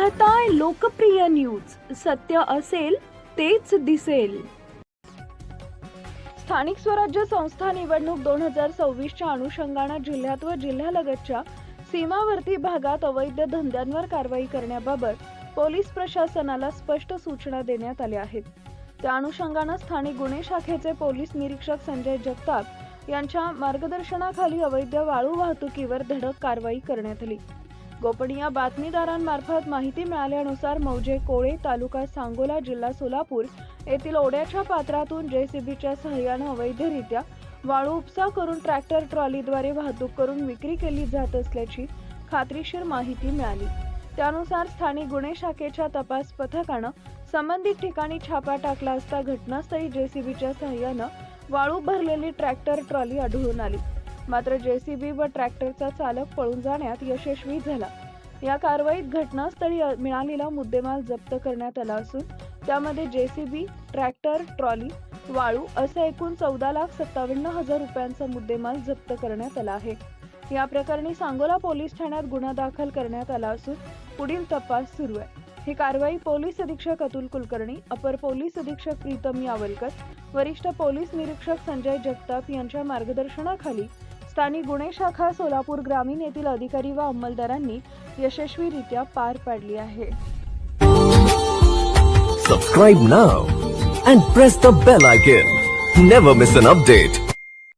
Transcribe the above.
आता लोकप्रिय न्यूज. सत्य असेल तेच दिसेल. स्थानिक स्वराज्य संस्था निवडणूक दोन हजार सव्वीसच्या अनुषंगानं जिल्ह्यात व जिल्ह्यालगतच्या सीमावर्ती भागात अवैध धंद्यांवर कारवाई करण्याबाबत पोलीस प्रशासनाला स्पष्ट सूचना देण्यात आल्या आहेत. त्या अनुषंगानं स्थानिक गुन्हे शाखेचे पोलीस निरीक्षक संजय जगताप यांच्या मार्गदर्शनाखाली अवैध वाळू वाहतुकीवर धडक कारवाई करण्यात आली. गोपनीय बातमीदारांमार्फत माहिती मिळाल्यानुसार मौजे कोळे तालुका सांगोला जिल्हा सोलापूर येथील ओढ्याच्या पात्रातून जेसीबीच्या सहाय्यानं अवैधरित्या वाळू उपसा करून ट्रॅक्टर ट्रॉलीद्वारे वाहतूक करून विक्री केली जात असल्याची खात्रीशीर माहिती मिळाली. त्यानुसार स्थानिक गुन्हे शाखेच्या तपास पथकानं संबंधित ठिकाणी छापा टाकला असता घटनास्थळी जेसीबीच्या सहाय्यानं वाळू भरलेली ट्रॅक्टर ट्रॉली आढळून आली. मात्र जेसीबी व ट्रॅक्टरचा चालक पळून जाण्यात यशस्वी झाला. या कारवाईत घटनास्थळी मिळालेला मुद्देमाल जप्त करण्यात आला असून त्यामध्ये जेसीबी ट्रॅक्टर ट्रॉली वाळू असं एकूण चौदा लाख सत्तावन्न हजार रुपयांचा मुद्देमाल जप्त करण्यात आला आहे. या प्रकरणी सांगोला पोलीस ठाण्यात गुन्हा दाखल करण्यात आला असून पुढील तपास सुरू आहे. ही कारवाई पोलीस अधीक्षक अतुल कुलकर्णी अपर पोलीस अधीक्षक प्रीतम यावलकर वरिष्ठ पोलीस निरीक्षक संजय जगताप यांच्या मार्गदर्शनाखाली स्थानिक गुणे शाखा सोलापूर ग्रामीण येथील अधिकारी व अंमलदारांनी यशस्वीरित्या पार पाडली आहे. Subscribe now and press the bell icon never miss an update